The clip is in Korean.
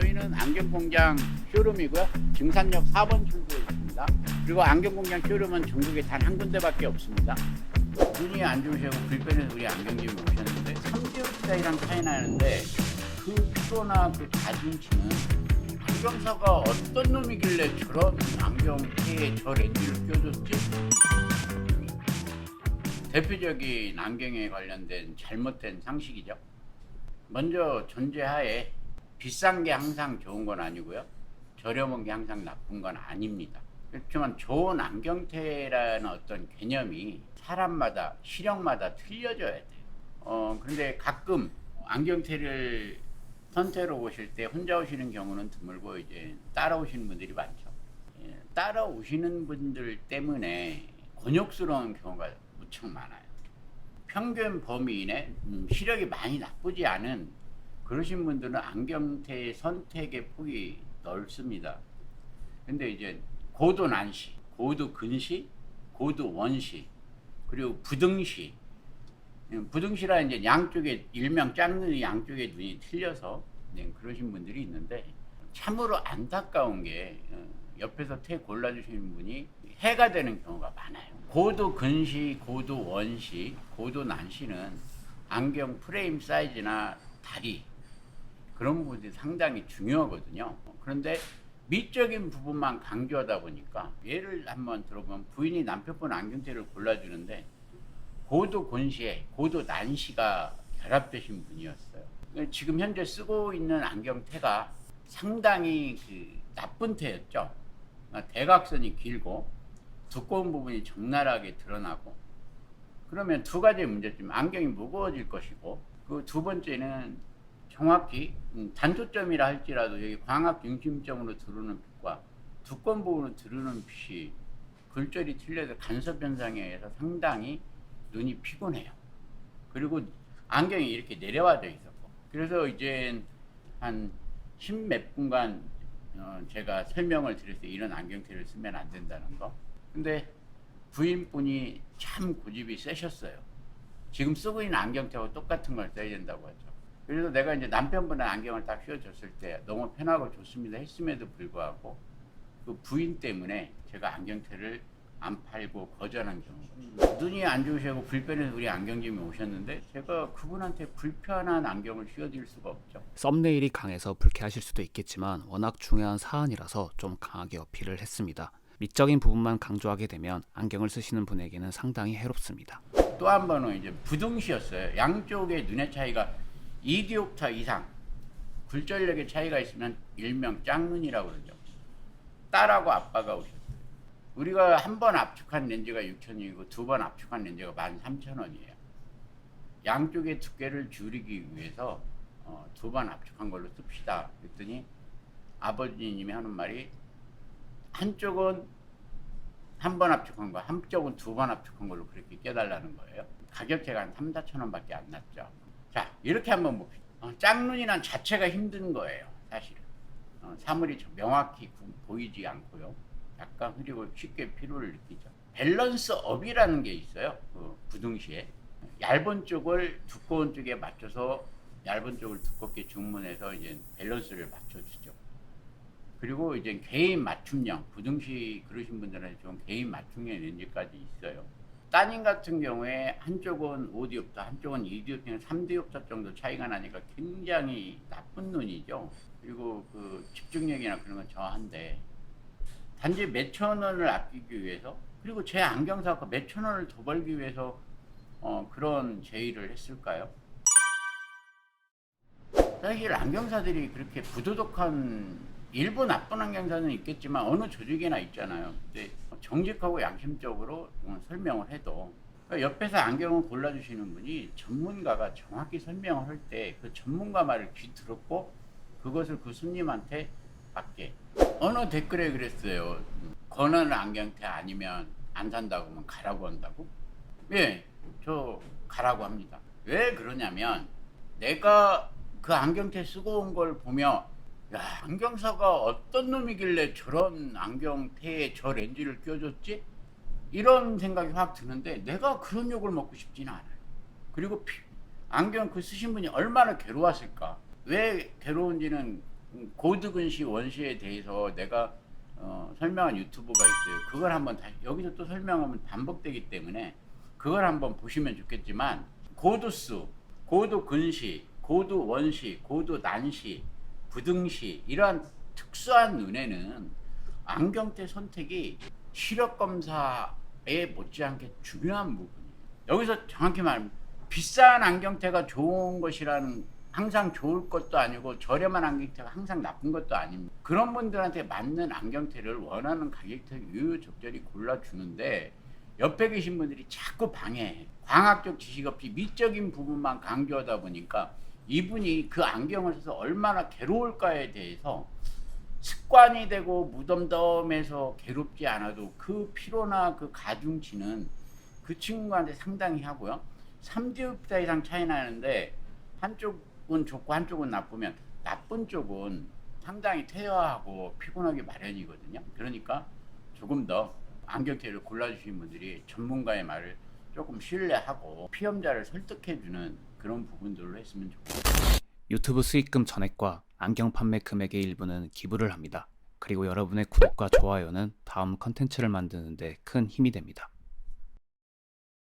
저희는 안경공장 쇼룸이고요. 증산역 4번 출구에 있습니다. 그리고 안경공장 쇼룸은 전국에 단 한 군데밖에 없습니다. 눈이 안 좋으시고 불편해서 우리 안경집에 오셨는데 3개월짜리랑 차이 나는데 그 피로나 그 가중치는 안경사가 어떤 놈이길래 저런 안경테에 저 렌즈를 껴줬지? 대표적인 안경에 관련된 잘못된 상식이죠. 먼저 전제하에 비싼 게 항상 좋은 건 아니고요. 저렴한 게 항상 나쁜 건 아닙니다. 그렇지만 좋은 안경테라는 어떤 개념이 사람마다 시력마다 틀려져야 돼요. 어, 그런데 가끔 안경테를 선택으로 오실 때 혼자 오시는 경우는 드물고 이제 따라오시는 분들이 많죠. 예, 따라오시는 분들 때문에 곤욕스러운 경우가 무척 많아요. 평균 범위 이내 음, 시력이 많이 나쁘지 않은 그러신 분들은 안경테의 선택의 폭이 넓습니다. 근데 이제 고도 난시, 고도 근시, 고도 원시, 그리고 부등시. 음, 부등시라 이제 양쪽에 일명 짝눈이 양쪽에 눈이 틀려서 네, 그러신 분들이 있는데 참으로 안타까운 게 어, 옆에서 테 골라주시는 분이 해가 되는 경우가 많아요. 고도 근시, 고도 원시, 고도 난시는 안경 프레임 사이즈나 다리 그런 부분이 상당히 중요하거든요. 그런데 미적인 부분만 강조하다 보니까 예를 한번 들어보면 부인이 남편분 안경테를 골라주는데 고도 곤시에 고도 난시가 결합되신 분이었어요. 지금 현재 쓰고 있는 안경테가 상당히 그 나쁜 테였죠. 그러니까 대각선이 길고 두꺼운 부분이 적나라하게 드러나고 그러면 두 가지 문제점 안경이 무거워질 것이고 그 두 번째는 정확히 음, 단초점이라 할지라도 여기 광학 중심점으로 들어오는 빛과 두꺼운 부분으로 들어오는 빛이 글절이 틀려서 간섭 현상에 의해서 상당히 눈이 피곤해요. 그리고 안경이 이렇게 내려와져 있었고 그래서 이제 한 십몇 분간 어, 제가 설명을 드렸어요. 이런 안경테를 쓰면 안 된다는 거. 근데 부인분이 참 고집이 세셨어요. 지금 쓰고 있는 안경테하고 똑같은 걸 써야 된다고 하죠. 그래서 내가 이제 남편분의 안경을 딱 씌워줬을 때 너무 편하고 좋습니다 했음에도 불구하고 그 부인 때문에 제가 안경테를 안 팔고 거절한 경우. 눈이 안 좋으시고 불편해서 우리 안경집에 오셨는데 제가 그분한테 불편한 안경을 씌워드릴 수가 없죠. 썸네일이 강해서 불쾌하실 수도 있겠지만 워낙 중요한 사안이라서 좀 강하게 어필을 했습니다. 미적인 부분만 강조하게 되면 안경을 쓰시는 분에게는 상당히 해롭습니다. 또 한 번은 이제 부등시였어요. 양쪽의 눈의 차이가 2디옵터 이상 굴절력의 차이가 있으면 일명 짝눈이라고 그러죠. 딸하고 아빠가 오셨어요. 우리가 한 번 압축한 렌즈가 6천원이고 두 번 압축한 렌즈가 13,000원이에요. 양쪽의 두께를 줄이기 위해서 어, 두 번 압축한 걸로 씁시다. 그랬더니 아버지님이 하는 말이 한쪽은 한 번 압축한 거, 한쪽은 두 번 압축한 걸로 그렇게 깨달라는 거예요. 가격 제가 한 3, 4천 원밖에 안 났죠. 자, 이렇게 한번 봅시다. 어, 짝눈이란 자체가 힘든 거예요, 사실은. 어, 사물이 좀 명확히 구- 보이지 않고요. 약간 흐리고 쉽게 피로를 느끼죠. 밸런스 업이라는 게 있어요. 그 부등시에. 얇은 쪽을 두꺼운 쪽에 맞춰서 얇은 쪽을 두껍게 주문해서 이제 밸런스를 맞춰주죠. 그리고 이제 개인 맞춤형 부등시 그러신 분들한테 좋은 개인 맞춤형 렌즈까지 있어요. 따님 같은 경우에 한쪽은 5디옵터, 한쪽은 2디옵터, 3디옵터 정도 차이가 나니까 굉장히 나쁜 눈이죠. 그리고 그 집중력이나 그런 건 저한데 단지 몇천 원을 아끼기 위해서 그리고 제 안경사가 몇천 원을 더 벌기 위해서 어, 그런 제의를 했을까요? 사실 안경사들이 그렇게 부도덕한 일부 나쁜 안경사는 있겠지만 어느 조직이나 있잖아요. 근데 정직하고 양심적으로 어, 설명을 해도 그러니까 옆에서 안경을 골라주시는 분이 전문가가 정확히 설명을 할 때 그 전문가 말을 귀 들었고 그것을 그 손님한테 받게 어느 댓글에 그랬어요. 권한 안경테 아니면 안 산다고 하면 가라고 한다고? 예, 저 가라고 합니다. 왜 그러냐면 내가 그 안경테 쓰고 온 걸 보며 야, 안경사가 어떤 놈이길래 저런 안경테에 저 렌즈를 껴줬지? 이런 생각이 확 드는데 내가 그런 욕을 먹고 싶지는 않아요. 그리고 피- 안경 그 쓰신 분이 얼마나 괴로웠을까? 왜 괴로운지는 음, 고드근 시 원시에 대해서 내가 어, 설명한 유튜브가 있어요. 그걸 한번 다시 여기서 또 설명하면 반복되기 때문에 그걸 한번 보시면 좋겠지만 고도수, 고도근시, 고도원시, 고도난시, 부등시 이러한 특수한 눈에는 안경테 선택이 시력 검사에 못지않게 중요한 부분이에요. 여기서 정확히 말하면 비싼 안경테가 좋은 것이라는 항상 좋을 것도 아니고 저렴한 안경테가 항상 나쁜 것도 아닙니다. 그런 분들한테 맞는 안경테를 원하는 가격대 유유적절히 골라주는데 옆에 계신 분들이 자꾸 방해해. 광학적 지식 없이 미적인 부분만 강조하다 보니까 이분이 그 안경을 써서 얼마나 괴로울까에 대해서 습관이 되고 무덤덤해서 괴롭지 않아도 그 피로나 그 가중치는 그 친구한테 상당히 하고요. 3대 이상 차이 나는데 한쪽은 좋고 한쪽은 나쁘면 나쁜 쪽은 상당히 퇴화하고 피곤하기 마련이거든요. 그러니까 조금 더 안경테를 골라주신 분들이 전문가의 말을 조금 신뢰하고 피험자를 설득해주는 그런 부분들로 했으면 좋겠습니다. 유튜브 수익금 전액과 안경 판매 금액의 일부는 기부를 합니다. 그리고 여러분의 구독과 좋아요는 다음 컨텐츠를 만드는데 큰 힘이 됩니다.